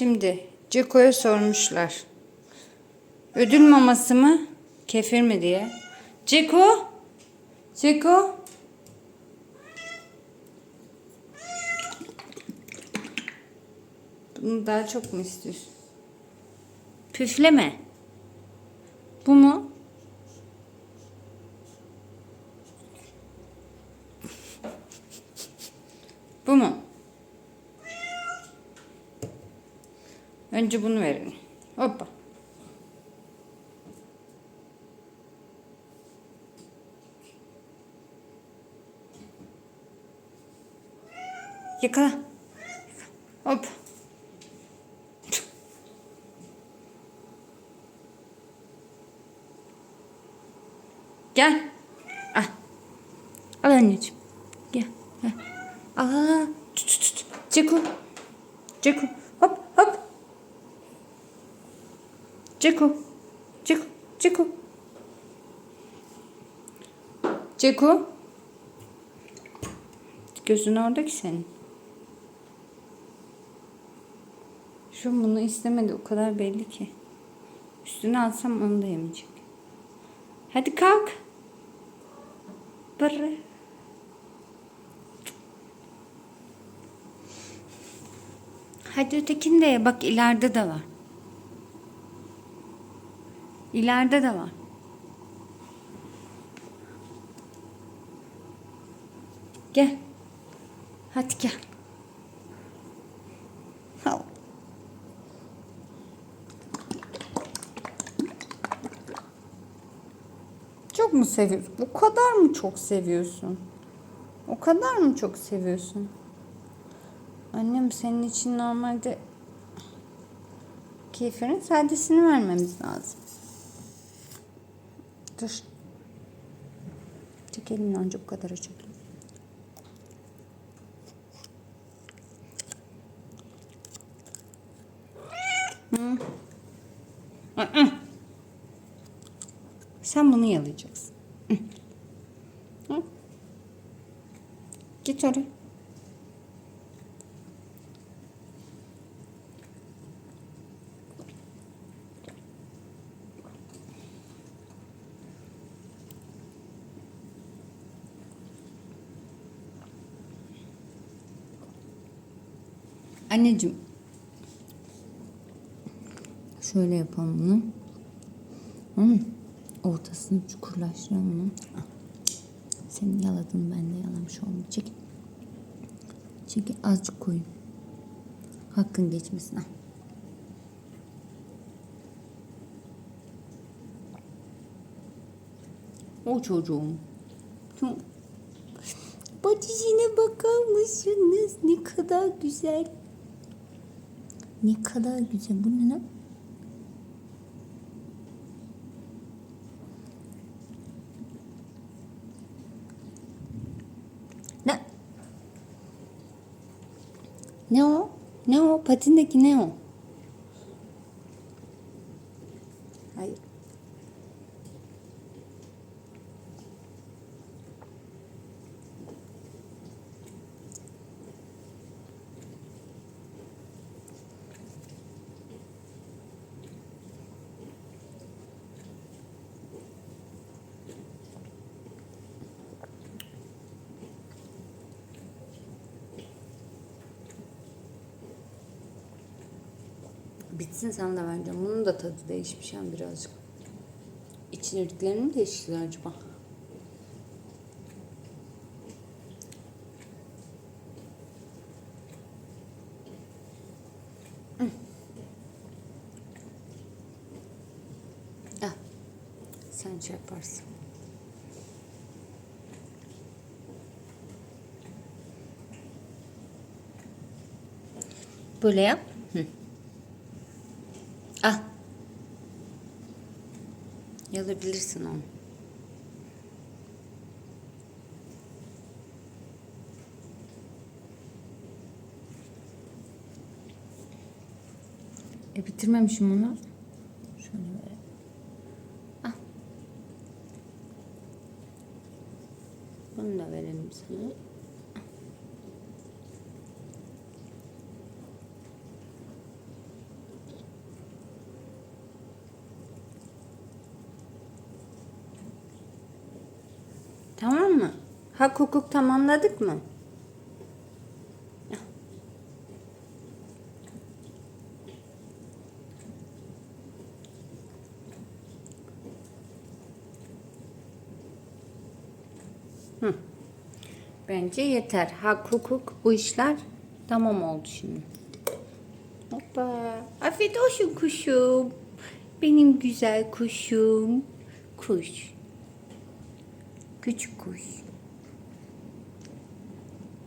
Şimdi Ceko'ya sormuşlar. Ödül maması mı? Kefir mi diye. Ceko? Ceko? Bunu daha çok mu istiyorsun? Püfleme. Bu mu? Bu mu? Önce bunu verelim. Hoppa. Yakala. Hop. Gel. Al. Al anneciğim. Gel. Gel. Aa, tut tut tut. Ceku. Ceku. Hop hop. Ceku. Ceku. Ceku. Ceku. Gözün orada ki senin. Şu bunu istemedi o kadar belli ki. Üstüne alsam onu da yemeyecek. Hadi kalk. Bırı. Hadi ötekini de ye. Bak ileride de var. İleride de var. Gel. Hadi gel. Al. Çok mu seviyorsun? O kadar mı çok seviyorsun? O kadar mı çok seviyorsun? Annem senin için normalde kefirin sadesini vermemiz lazım. Tek elinle ancak bu kadar. Aa. Sen bunu yalayacaksın. Git oraya. Anneciğim. Şöyle yapalım bunu. Hmm. Ortasını çukurlaştıralım bunu. Senin yaladın ben de yalamış oldum. Çek. Çek azıcık koyun. Hakkın geçmesin. Al. O çocuğum. Patisine bakar mısınız? Ne kadar güzel. Ne kadar güzel. Bu ne lan? Ne? Ne o? Ne o? Patindeki ne o? Hayır. Bitsin sen de bence. Bunun da tadı değişmiş yani birazcık. İçeriklerini mi değiştiler acaba? Ah, sen şey yaparsın. Böyle yap. Hı. Al. Yalabilirsin onu. E bitirmemişim onu. Şöyle. Al. Bunu da verelim sana. Tamam mı? Hak hukuk tamamladık mı? Hı. Bence yeter. Hak hukuk bu işler tamam oldu şimdi. Hoppa. Afiyet olsun kuşum. Benim güzel kuşum. Kuş. Kuş.